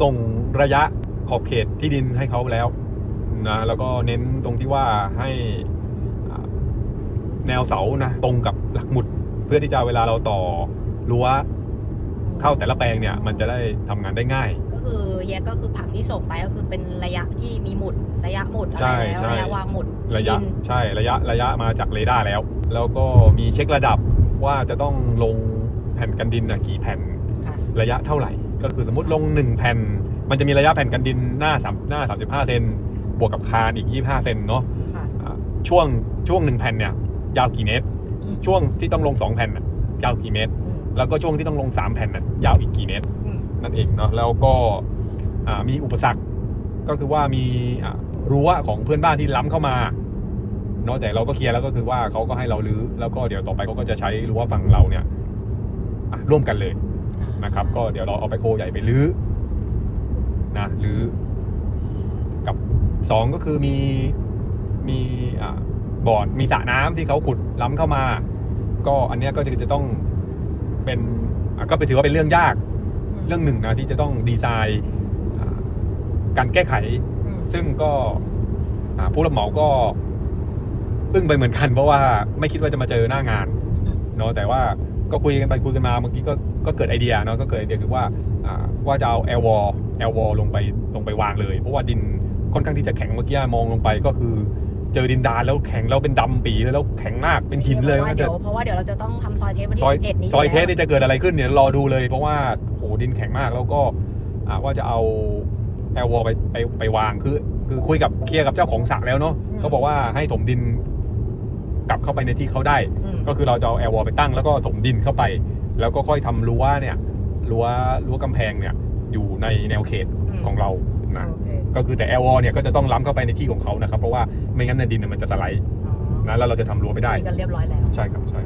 ส่งระยะขอบเขตที่ดินให้เขาแล้วนะแล้วก็เน้นตรงที่ว่าให้อ่าแนวเสานะตรงกับหลักหมุด เพื่อที่จะเวลาเราต่อรั้วเข้าแต่ละแปลงเนี่ย มันจะได้ทำงานได้ง่าย ก็คือแยกก็คือผังที่ส่งไปก็คือเป็นระยะที่มีหมุดระยะหมุดอะไรใช่แล้วใช่ระยะวางหมุดระยะที่ดินใช่ระยะระยะมาจากเรดาร์แล้ว แล้วก็มีเช็คระดับว่าจะต้องลงแผ่นกันดินนะกี่แผ่นค่ะระยะเท่าไหร่ ก็คือสมมติลง 1 แผ่น มันจะมีระยะแผ่นกันดินหน้าสามหน้า 35 เซนบวกกับคานอีก 25 เซนเนาะค่ะอ่าช่วงช่วง 1 แผ่นเนี่ยยาวกี่เมตร อืม ช่วงที่ต้องลง 2 แผ่นน่ะยาวกี่เมตรอืมแล้วก็ช่วงที่ต้องลง 3 แผ่นน่ะยาวอีกกี่เมตร อืมนั่นเองเนาะแล้วก็อ่ามีอุปสรรคก็คือว่ามีอ่ารั้วของเพื่อนบ้านที่ล้ำเข้ามาเนาะแต่เราก็เคลียร์แล้วก็คือว่าเขาก็ให้เราลื้อแล้วก็เดี๋ยวต่อไปเขาก็จะใช้รั้วฝั่งเราเนี่ยอะร่วมกันเลย นะครับ ก็เดี๋ยวเราเอาไปโคใหญ่ไปลื้อนะลื้อกับสองก็คือมีมีอ่าบ่อมีสระน้ำที่เขาขุดล้ำเข้ามา ก็อันเนี้ยก็จะจะต้องเป็นอะก็ไปถือว่าเป็นเรื่องยากเรื่องหนึ่งนะที่จะต้องดีไซน์อ่าการแก้ไขอืมซึ่งก็อ่าผู้รับเหมาก็อึ้งไปเหมือนกัน เพราะว่าไม่คิดว่าจะมาเจอหน้างานอืมเนาะแต่ว่า ก็คุยกันไปคุยกันมาเมื่อกี้ก็ก็เกิดไอเดียเนาะก็เกิดไอเดียคือว่าอ่าว่าจะเอาแอลวอลแอลวอลลงไปลงไปวางเลย เพราะว่าดินค่อนข้างที่จะแข็งเมื่อกี้มองลงไปก็คือเจอดินดานแล้วแข็งแล้วเป็นดำปีเลยแล้วแข็งมากเป็นหินเลยพราะว่าว่าเดี๋เดี๋ยวเพราะว่าเดี๋ยวเราจะต้องทำซอยเทสวันซอยที่11นี้ซอยเทสแล้วนี่จะเกิดอะไรขึ้นเนี่ยรอดูเลย เพราะว่าโหดินแข็งมากแล้วก็อ่าว่าจะเอาแอลวอลไปไปไปวางคือคือคุยกับเคลียร์กับเจ้าของสระแล้วเนาะเขาบอกว่าให้ถมดิน กลับเข้าไปในที่เขาได้ อืม ก็คือเราจะเอาแอลวอลไปตั้งแล้วก็ถมดินเข้าไป แล้วก็ค่อยทำรั้วเนี่ยรั้วรั้วกำแพงเนี่ยอยู่ในแนวเขตของเรานะโอเคก็คือแต่แอลวอลเนี่ยก็จะต้องล้ำเข้าไปในที่ของเขานะครับเพราะว่าไม่งั้นในดินเนยมันจะสไลด์อ๋อนะแล้วเราจะทำรั้วไม่ได้คุยกันเรียบร้อยแล้ว ใช่ครับใช่